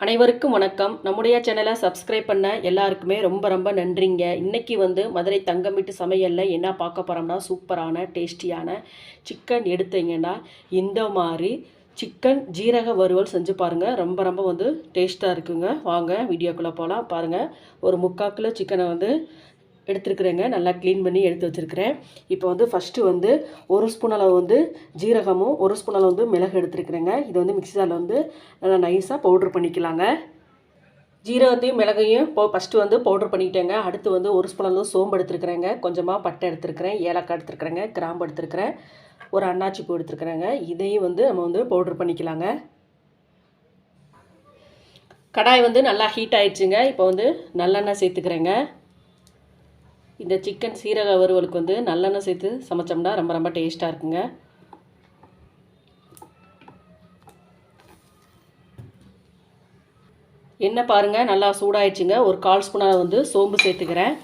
அனைவருக்கும் வணக்கம். நம்முடைய சேனலை சப்ஸ்கிரைப் பண்ண எல்லாருக்குமே ரொம்ப ரொம்ப நன்றிங்க. இன்றைக்கி வந்து மதுரை தங்கம் வீட்டு சமையலில் என்ன பார்க்க போகிறோம்னா சூப்பரான டேஸ்டியான சிக்கன் எடுத்தீங்கன்னா இந்த மாதிரி சிக்கன் ஜீரக வறுவல் செஞ்சு பாருங்கள் ரொம்ப ரொம்ப வந்து டேஸ்ட்டாக இருக்குங்க. வாங்க வீடியோக்குள்ளே போகலாம் பாருங்கள் ஒரு முக்கால் கிலோ சிக்கனை வந்து எடுத்துருக்குறேங்க. நல்லா க்ளீன் பண்ணி எடுத்து வச்சுருக்கிறேன். இப்போ வந்து ஃபஸ்ட்டு வந்து ஒரு ஸ்பூன் அளவு வந்து ஜீரகமும் ஒரு ஸ்பூன் அளவு வந்து மிளகு எடுத்துருக்குறேங்க. இது வந்து மிக்ஸி ஜாரில் வந்து நல்லா நைஸாக பவுட்ரு பண்ணிக்கலாங்க. ஜீரகத்தையும் மிளகையும் இப்போ ஃபஸ்ட்டு வந்து பவுட்ரு பண்ணிக்கிட்டேங்க. அடுத்து வந்து ஒரு ஸ்பூன் அளவு சோம்பு எடுத்துருக்குறேங்க. கொஞ்சமாக பட்டை எடுத்துருக்கிறேன். ஏலக்காய் எடுத்துருக்குறேங்க. கிராம்பு எடுத்துருக்கிறேன். ஒரு அண்ணாச்சி பூ எடுத்துருக்குறேங்க. இதையும் வந்து நம்ம வந்து பவுட்ரு பண்ணிக்கலாங்க. கடாய் வந்து நல்லா ஹீட் ஆயிடுச்சுங்க. இப்போ வந்து நல்லெண்ணெய் சேர்த்துக்கிறேங்க. இந்த சிக்கன் சீரக வறுவலுக்கு வந்து நல்லெண்ணெய் சேர்த்து சமைச்சோம்னா ரொம்ப ரொம்ப டேஸ்ட்டாக இருக்குங்க. எண்ணெய் பாருங்கள் நல்லா சூடாயிடுச்சுங்க. ஒரு கால் ஸ்பூனாக வந்து சோம்பு சேர்த்துக்கிறேன்.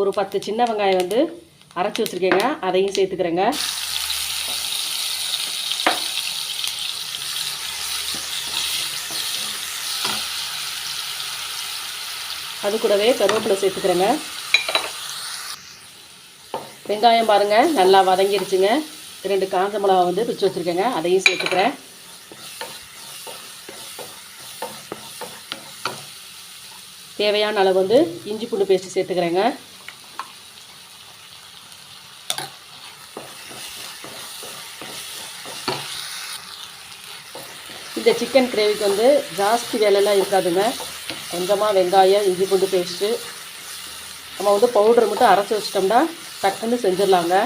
ஒரு பத்து சின்ன வெங்காயம் வந்து அரைச்சி வச்சுருக்கேங்க. அதையும் சேர்த்துக்கிறேங்க. அது கூடவே கருவேப்பிலை சேர்த்துக்கிறேங்க. வெங்காயம் பாருங்கள் நல்லா வதங்கிருச்சுங்க. ரெண்டு காஞ்ச மிளகா வந்து பிச்சு வச்சுருக்கேங்க அதையும் சேர்த்துக்கிறேன். தேவையான அளவு வந்து இஞ்சி பூண்டு பேஸ்ட்டு சேர்த்துக்கிறேங்க. இந்த சிக்கன் கிரேவிக்கு வந்து ஜாஸ்தி வேலைலாம் இருக்காதுங்க. கொஞ்சமாக வெங்காயம் இஞ்சி பூண்டு பேஸ்ட்டு. நம்ம வந்து பவுடர் மட்டும் அரைச்சி வச்சிட்டோம்னா டக்குன்னு செஞ்சிடலாங்க.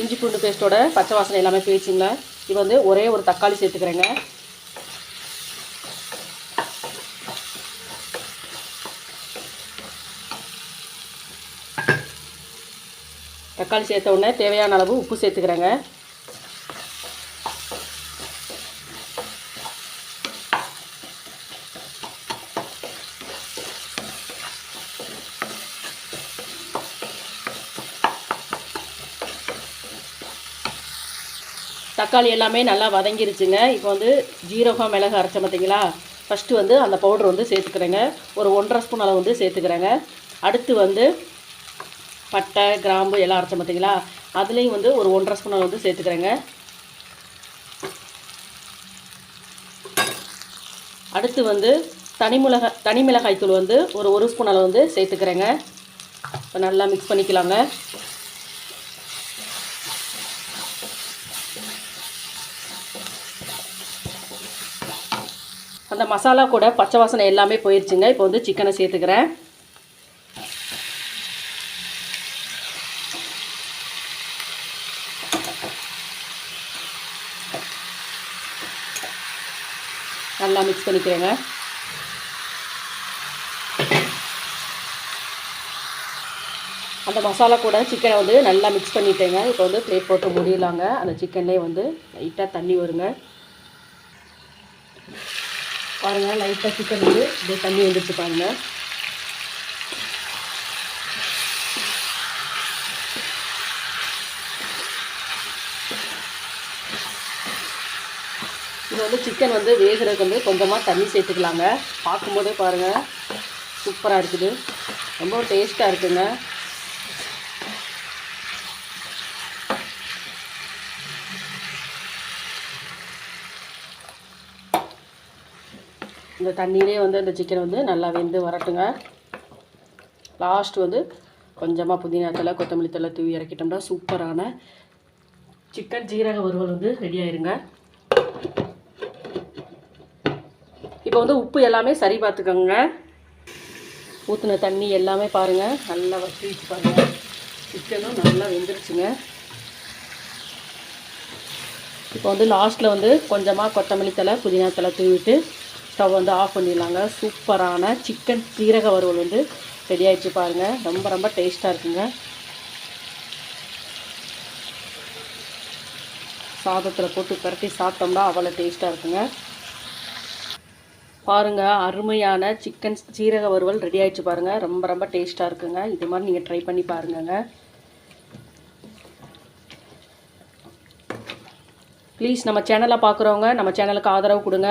இஞ்சி பூண்டு பேஸ்ட்டோட பச்சை வாசனை எல்லாமே போயிடுச்சுங்களா இது வந்து ஒரே ஒரு தக்காளி சேர்த்துக்கிறேங்க. தக்காளி சேர்த்த உடனே தேவையான அளவு உப்பு சேர்த்துக்கிறேங்க. தக்காளி எல்லாமே நல்லா வதங்கிருச்சுங்க. இப்போ வந்து ஜீரகம் மிளகு அரைச்சோம் பார்த்தீங்களா ஃபஸ்ட்டு வந்து அந்த பவுடர் வந்து சேர்த்துக்கிறேங்க. ஒரு ஒன்றரை ஸ்பூன் அளவு வந்து சேர்த்துக்கிறேங்க. அடுத்து வந்து பட்டை கிராம்பு எல்லாம் அரைச்சோம் பார்த்தீங்களா அதுலேயும் வந்து ஒரு ஒன்றரை ஸ்பூன் அளவு வந்து சேர்த்துக்கிறேங்க. அடுத்து வந்து தனிமிளகா தனி மிளகாய் தூள் வந்து ஒரு ஒரு ஸ்பூன் அளவு வந்து சேர்த்துக்கிறேங்க. இப்போ நல்லா மிக்ஸ் பண்ணிக்கலாங்க. அந்த மசாலா கூட பச்சை வாசனை எல்லாமே போயிடுச்சுங்க இப்போ வந்து சிக்கனை சேர்த்துக்கிறேன். நல்லா மிக்ஸ் பண்ணிக்கிறேங்க. அந்த மசாலா கூட சிக்கனை வந்து நல்லா மிக்ஸ் பண்ணிட்டேங்க. இப்போ வந்து பிளேட் போட்டு முடியலாங்க அந்த சிக்கன்லேயே வந்து லைட்டாக தண்ணி வருங்க. பாருங்கள் லைட்டாக சிக்கன் வந்து இப்படியே தண்ணி வந்துடுச்சு பாருங்கள் இது வந்து சிக்கன் வந்து வேகிறதுக்கு வந்து கொஞ்சமாக தண்ணி சேர்த்துக்கலாங்க. பார்க்கும்போதே பாருங்கள் சூப்பராக இருக்குது. ரொம்ப டேஸ்ட்டாக இருக்குங்க. இந்த தண்ணியிலே வந்து அந்த சிக்கன் வந்து நல்லா வெந்து வரட்டுங்க. லாஸ்ட் வந்து கொஞ்சமாக புதினா தலை கொத்தமல்லி தலை தூவி இறக்கிட்டோம்னா சூப்பரான சிக்கன் ஜீரக வறுவல் வந்து ரெடி ஆயிருங்க. இப்போ வந்து உப்பு எல்லாமே சரி பார்த்துக்கோங்க. ஊற்றின தண்ணி எல்லாமே பாருங்கள் நல்லா வச்சு பாருங்கள் சிக்கனும் நல்லா வெந்துருச்சுங்க. இப்போ வந்து லாஸ்ட்டில் வந்து கொஞ்சமாக கொத்தமல்லி தலை புதினா தலை தூவிட்டு ஸ்டவ் வந்து ஆஃப் பண்ணிடலாங்க. சூப்பரான சிக்கன் சீரக வறுவல் வந்து ரெடி ஆகிடுச்சு பாருங்கள் ரொம்ப ரொம்ப டேஸ்ட்டாக இருக்குங்க. சாதத்தில் போட்டு பரட்டி சாப்பிட்டோம்னா அவ்வளோ டேஸ்ட்டாக இருக்குங்க. பாருங்கள் அருமையான சிக்கன் சீரக வறுவல் ரெடி ஆகிடுச்சு பாருங்கள் ரொம்ப ரொம்ப டேஸ்ட்டாக இருக்குங்க. இது மாதிரி நீங்கள் ட்ரை பண்ணி பாருங்கங்க. ப்ளீஸ் நம்ம சேனலை பார்க்குறவங்க நம்ம சேனலுக்கு ஆதரவு கொடுங்க.